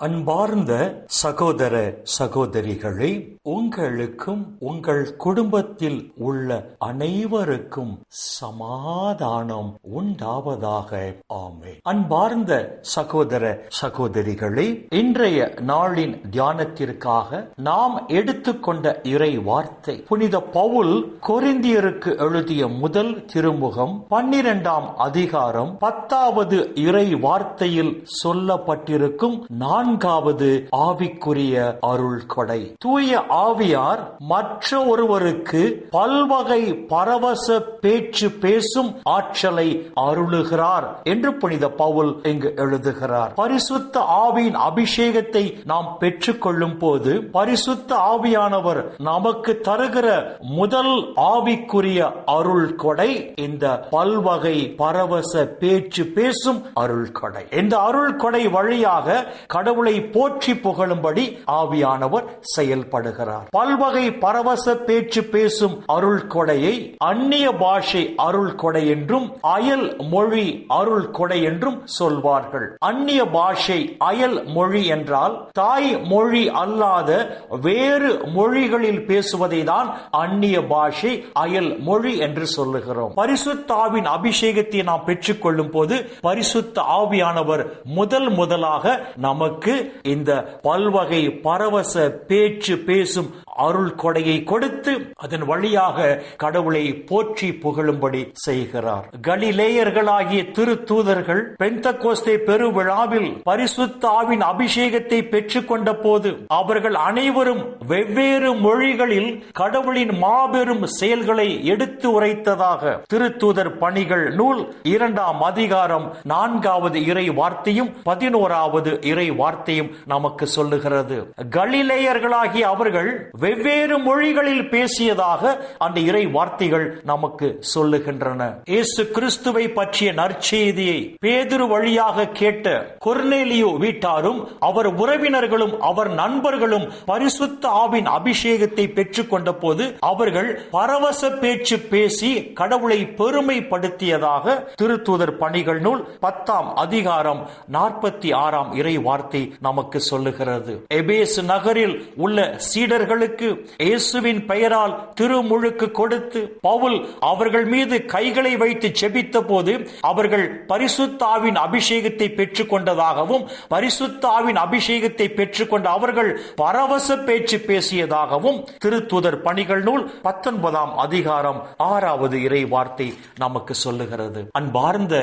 அன்பார்ந்த சகோதர சகோதரிகளை உங்களுக்கும் உங்கள் குடும்பத்தில் உள்ள அனைவருக்கும் சமாதானம் உண்டாவதாக. ஆமே அன்பார்ந்த சகோதர சகோதரிகளை இன்றைய நாளின் தியானத்திற்காக நாம் எடுத்துக்கொண்ட இறை வார்த்தை புனித பவுல் கொரிந்தியருக்கு எழுதிய முதல் திருமுகம் பன்னிரெண்டாம் அதிகாரம் பத்தாவது இறை வார்த்தையில் சொல்லப்பட்டிருக்கும் நான் நான்காவது ஆவிக்குரிய அருள் கொடை தூய ஆவியார் மற்ற ஒருவருக்கு பல்வகை பரவச பேச்சு பேசும் ஆற்றலை அருளுகிறார் என்று புனித பவுல் இங்கு எழுதுகிறார். பரிசுத்த ஆவியின் அபிஷேகத்தை நாம் பெற்றுக்கொள்ளும் போது பரிசுத்த ஆவியானவர் நமக்கு தருகிற முதல் ஆவிக்குரிய அருள் கொடை இந்த பல்வகை பரவச பேச்சு பேசும் அருள் கொடை இந்த அருள் கொடை வழியாக கடவுள் போற்றி புகழும்படி ஆவியானவர் செயல்படுகிறார். பல்வகை பரவச பேச்சு பேசும் அருள் கொடையை அந்நிய பாஷை அருள் கொடை என்றும் அயல் மொழி அருள் கொடை என்றும் சொல்வார்கள். அந்நிய பாஷை அயல் மொழி என்றால் தாய் மொழி அல்லாத வேறு மொழிகளில் பேசுவதை தான் அந்நிய பாஷை அயல் மொழி என்று சொல்லுகிறோம். பரிசுத்தாவின் அபிஷேகத்தை நாம் பெற்றுக்கொள்ளும் போது பரிசுத்த ஆவியானவர் முதல் முதலாக நமக்கு இந்த பல்வகை பரவச பேச்சு பேசும் அருள் கொடையை கொடுத்து அதன் வழியாக கடவுளை போற்றி புகழும்படி செய்கிறார். கலிலேயர்களாகிய திரு தூதர்கள் பெந்தகோஸ்தே பெருவிழாவில் பரிசுத்தாவின் அபிஷேகத்தை பெற்றுக்கொண்ட போது அவர்கள் அனைவரும் வெவ்வேறு மொழிகளில் கடவுளின் மாபெரும் செயல்களை எடுத்து உரைத்ததாக திருத்தூதர் பணிகள் நூல் இரண்டாம் அதிகாரம் நான்காவது இறை வார்த்தையும் பதினோராவது இறை வார்த்தை வார்த்தையும் நமக்கு சொல்லுகிறது. கலிலேயர்களாகிய அவர்கள் வெவ்வேறு மொழிகளில் பேசியதாக அந்த இறை வார்த்தைகள் நமக்கு சொல்லுகின்றன. இயேசு கிறிஸ்துவை பற்றிய நற்செய்தியை பேதுரு வழியாக கேட்ட கொர்னேலியோ வீட்டாரும் அவர் உறவினர்களும் அவர் நண்பர்களும் பரிசுத்த ஆவின் அபிஷேகத்தை பெற்றுக்கொண்ட போது அவர்கள் பரவச பேச்சு பேசி கடவுளை பெருமைப்படுத்தியதாக திருத்தூதர் பணிகள் நூல் பத்தாம் அதிகாரம் நாற்பத்தி ஆறாம் இறை வார்த்தை நமக்கு சொல்லுகிறது. எபேஸ் நகரில் உள்ள சீடர்களுக்கு இயேசுவின் பெயரால் திருமுழுக்கு கொடுத்து பவுல் அவர்கள் மீது கைகளை வைத்து செபித்த போது அவர்கள் பரிசுத்தாவின் அபிஷேகத்தை பெற்றுக் கொண்டதாகவும் பரிசுத்தாவின் அபிஷேகத்தை பெற்றுக்கொண்ட அவர்கள் பரவச பேச்சு பேசியதாகவும் திருத்துதர் பணிகள் நூல் பத்தொன்பதாம் அதிகாரம் ஆறாவது இறை வார்த்தை நமக்கு சொல்லுகிறது. அன்பார்ந்த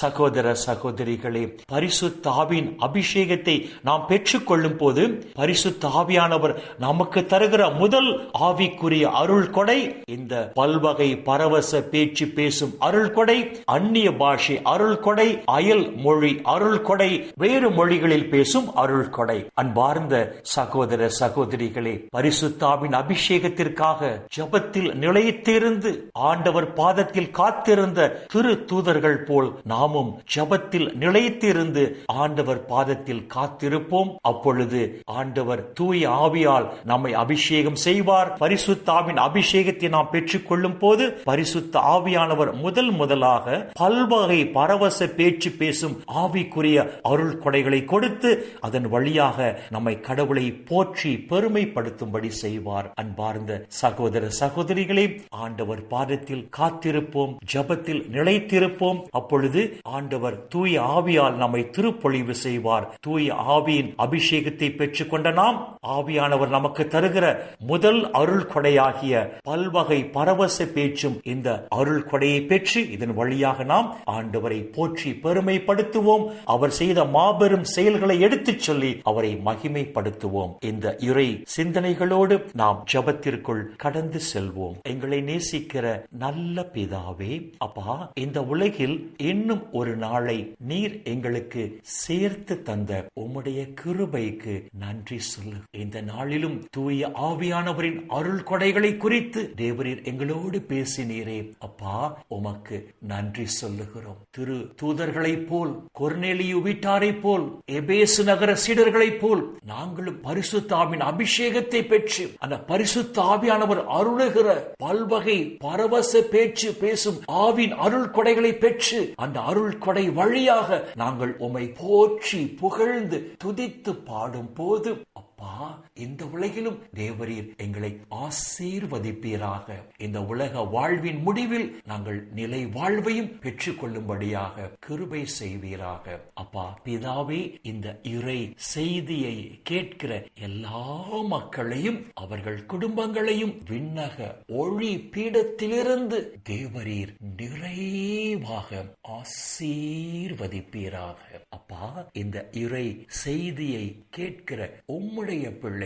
சகோதர சகோதரிகளே பரிசுத்தாவின் அபிஷேகத்தை நாம் பெற்றுக்கொள்ளும் போது பரிசுத்த ஆவியானவர் நமக்கு தருகிற முதல் ஆவிக்குரிய அருள் கொடை இந்த பல்வகை பரவச பேச்சு பேசும் அருள் கொடை அந்நிய பாஷை அருள் கொடை அயல் மொழி அருள் கொடை வேறு மொழிகளில் பேசும் அருள் கொடை. அன்பார்ந்த சகோதர சகோதரிகளே பரிசுத்தாவின் அபிஷேகத்திற்காக ஜபத்தில் நிலைத்திருந்து ஆண்டவர் பாதத்தில் காத்திருந்த திரு தூதர்கள் போல் நாமும் ஜபத்தில் நிலைத்திருந்து ஆண்டவர் பாதத்தில் காத்து காத்திருப்போம். அப்பொழுது ஆண்டவர் தூய ஆவியால் நம்மை அபிஷேகம் செய்வார். பரிசுத்தாவின் அபிஷேகத்தை நாம் பெற்றுக் கொள்ளும் போது பரிசுத்த ஆவியானவர் முதல் முதலாக பல்வகை பரவச பேச்சு பேசும் ஆவிக்குரிய அருள் கொடைகளை கொடுத்து அதன் வழியாக நம்மை கடவுளை போற்றி பெருமைப்படுத்தும்படி செய்வார். அன்பார்ந்த சகோதர சகோதரிகளே ஆண்டவர் பாதத்தில் காத்திருப்போம் ஜபத்தில் நிலைத்திருப்போம். அப்பொழுது ஆண்டவர் தூய ஆவியால் நம்மை திருப்பொழிவு செய்வார். தூய ஆவியின் அபிஷேகத்தை பெற்றுக்கொண்ட நாம் ஆவியானவர் நமக்கு தருகிற முதல் அருள் கொடையாகிய பல்வகை பரவச பேச்சும் இந்த அருள் கொடையை பெற்று இதன் வழியாக நாம் ஆண்டவரை போற்றி பெருமைப்படுத்துவோம். அவர் செய்த மாபெரும் செயல்களை எடுத்துச் சொல்லி அவரை மகிமைப்படுத்துவோம். இந்த இறை சிந்தனைகளோடு நாம் ஜபத்திற்குள் கடந்து செல்வோம். எங்களை நேசிக்கிற நல்ல பிதாவே அப்பா இந்த உலகில் இன்னும் ஒரு நாளை நீர் எங்களுக்கு சேர்த்து தந்த உம்முடைய கிருபைக்கு நன்றி சொல்லு. இந்த நாளிலும் தூய ஆவியானவரின் அருள் கொடைகளை குறித்து தேவரீர் எங்களோடு பேசினீரே. அப்பா உமக்கு நன்றி சொல்லுகிறோம். திரு தூதர்களைப் போல் கொர்னேலியு வீட்டாரை போல் எபேசு நகர சீடர்களைப் போல் நாங்களும் பரிசுத்தாவின் அபிஷேகத்தை பெற்று அந்த பரிசுத்த ஆவியானவர் அருளுகிற பல்வகை பரவச பேச்சு பேசும் ஆவின் அருள் கொடைகளை பெற்று அந்த அருள் கொடை வழியாக நாங்கள் உம்மை போற்றி புகழ்ந்து துதித்து பாடும் போது அப்பா இந்த உலகிலும் தேவரீர் எங்களை ஆசீர்வதிப்பீராக. இந்த உலக வாழ்வின் முடிவில் நாங்கள் நிலை வாழ்வையும் பெற்றுக் கொள்ளும்படியாக கிருபை செய்வீராக. அப்பா பிதாவே இந்த இறை செய்தியை கேட்கிற எல்லா மக்களையும் அவர்கள் குடும்பங்களையும் விண்ணக ஒளி பீடத்திலிருந்து தேவரீர் நிறைவாக ஆசீர்வதிப்பீராக. அப்பா இந்த இறை செய்தியை கேட்கிற உம்முடைய பிள்ளை